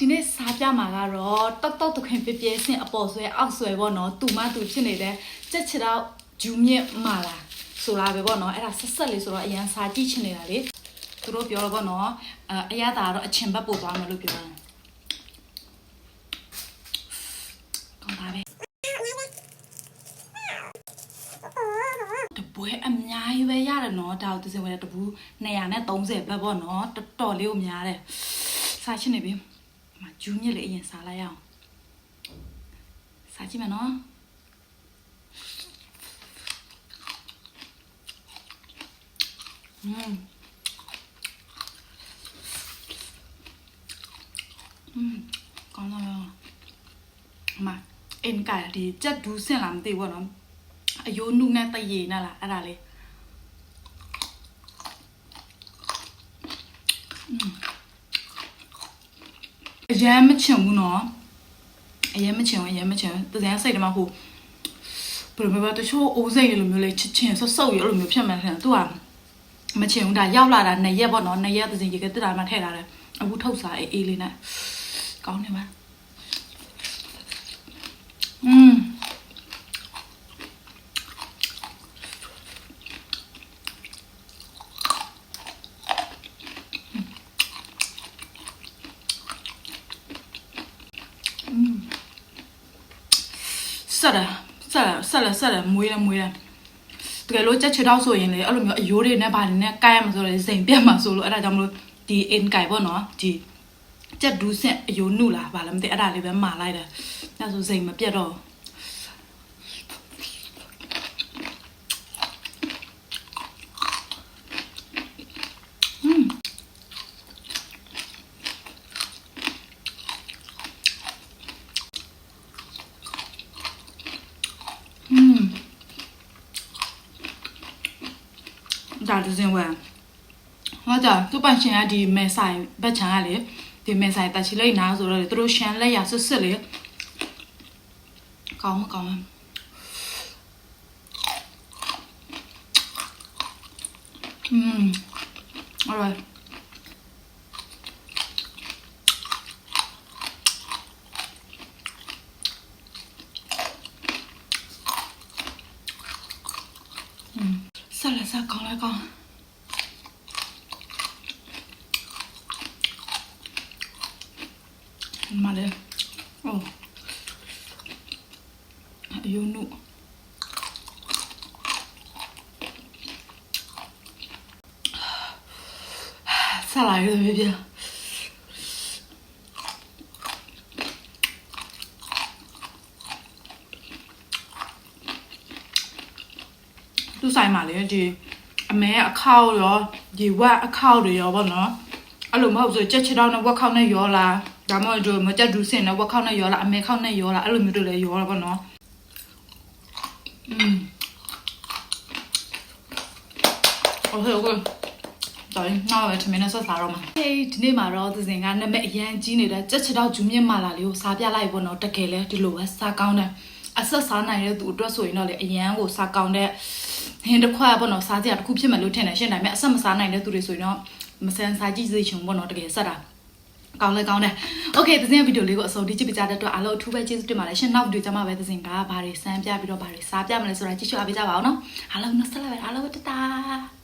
ဒီနေ့စားပြမှာကတော့တောက်တောက်တခွင်ပြပြဆင်အပေါ်ဆွဲအောက်ဆွဲပေါ့နော်တူမတူဖြစ်နေတဲ့ကြက်ချစ်တော့ဂျူးမြင့်မာလာဆိုတာပဲပေါ့နော်အဲ့ဒါဆက်ဆက်လေးဆိုတော့အရန်စားကြည့်ချင်နေတာလေသူတို့ပြောတော့ပေါ့နော်အဲအရသာကတော့အချင်ဘက်ပို့သွားမယ်လို့ပြောတာကောင်းပါပဲတပွဲအများကြီးပဲရတယ်နော်ဒါတို့စင်ဝဲတဘူး230ဘက်ပေါ့နော်တော်တော်လေးကိုများတယ်စားချင်နေပြီ mà chú như lệ nhìn xá lại không xá chi mà nó uhm. uhm. còn là mà em cả thì chắc đủ xem làm gì quá nó ai vô nung nè tay gì nè là à là ရေနဲ့လားအဲ့ဒါလေးအရမ်းမချင်ဘူးနော်အရမ်းမချင်ဘူးအရမ်းမချင်ဘူးတကယ်စိတ်တမဟုတ်ဘယ်လိုမျိုးတချို့အိုးစိတ်လိုမျိုးလေးချစ်ချင်ဆော့ဆော့ရလိုမျိုးဖြစ်မှန်းတယ်သူကမချင်ဘူးဒါရောက်လာတာနှစ်ရက်ပေါ့နော်နှစ်ရက်တစ်စင်ရေကတက်တာမှထည့်လာတယ်အခုထုတ်စားအေးအေးလေးနဲ့ကောင်းနေမှာอืม ဆက်တယ်ဆက်တယ်ဆက်တယ်ဆက်တယ်မွေးတယ်မွေးတယ်တကယ်လို့ကြက်ချစ်တော့ဆိုရင်လေအဲ့လိုမျိုးအယိုးတွေနဲ့ဗာတွေနဲ့ကိုက်ရမှာဆိုလေစိန်ပြတ်မှာဆိုလို့အဲ့ဒါကြောင့်မလို့ဒီအင်ကိုက်ပေါ့နော်ဒီကြက်ဒူးဆင့်အယိုးနုလားဗာလည်းမသိအဲ့ဒါလေးပဲမာလိုက်တယ်အဲ့ဆိုစိန်မပြတ်တော့อืม ဒါဒူးစင်ဝဲဟောကြသူ့ပန်ရှင်ကဒီမဲဆိုင်ဘက်ချန်ကလေဒီမဲဆိုင်တက်ချီလိုက်နာဆိုတော့လေသူတို့ရှန်လက်ရဆွတ်ဆွတ်လေကောင်းမကောင်းမอืมอร่อย ဆက်လက်ဆက်ကောင်းလိုက်ကောင်းမလေးအိုးအယုံနုဆက်လာရပြီပြ သူဆိုင်မှာလေဒီအမဲအခောက်ရောဒီဝက်အခောက်တွေရောဗောနော်အဲ့လိုမဟုတ်ဆိုကြက်ချစ်တော့နဲ့ဝက်ခောက်နဲ့ရောလားဒါမှမဟုတ်တို့မကြက်ဒူးစင်နဲ့ဝက်ခောက်နဲ့ရောလားအမဲခောက်နဲ့ရောလားအဲ့လိုမျိုးတွေလည်းရောတာဗောနော်อืมโอเคโอเคတော်ရင်နောက်ပဲထမင်းနဲ့ဆက်စားတော့မှာဟေးဒီနေ့မှာတော့သူစင်ကနမက်အရန်ကြီးနေတဲ့ကြက်ချစ်တော့ဂျူးမြင့်မာလာလေးကိုစားပြလိုက်ပေါ့နော်တကယ်လဲဒီလိုပဲစားကောင်းတယ်အဆက်စားနိုင်တဲ့သူအတွက်ဆိုရင်တော့လေအရန်ကိုစားကောင်းတဲ့ ဟင်းတစ်ခွက်ပေါ့နော်စားကြတစ်ခုဖြစ်မယ်လို့ထင်တယ်ရှင်းတယ်မြအဆက်မစားနိုင်တဲ့သူတွေဆိုရင်တော့မဆန်စားကြည့်စေချင်ဘူးပေါ့နော်တကယ်ဆက်တာကောင်းလဲကောင်းတယ်။ Okay သင်းဗီဒီယိုလေးကိုအဆုံးထိကြည့်ပြကြတဲ့အတွက်အားလုံးအထူးပဲကျေးဇူးတင်ပါတယ်ရှင်။နောက်ဗီဒီယိုကြမှာပဲသင်းကဘာတွေစမ်းပြပြီးတော့ဘာတွေစားပြမလဲဆိုတာကြည့်ရှုအားပေးကြပါအောင်နော်။အားလုံးနှဆက်လိုက်ပါအားလုံးတတား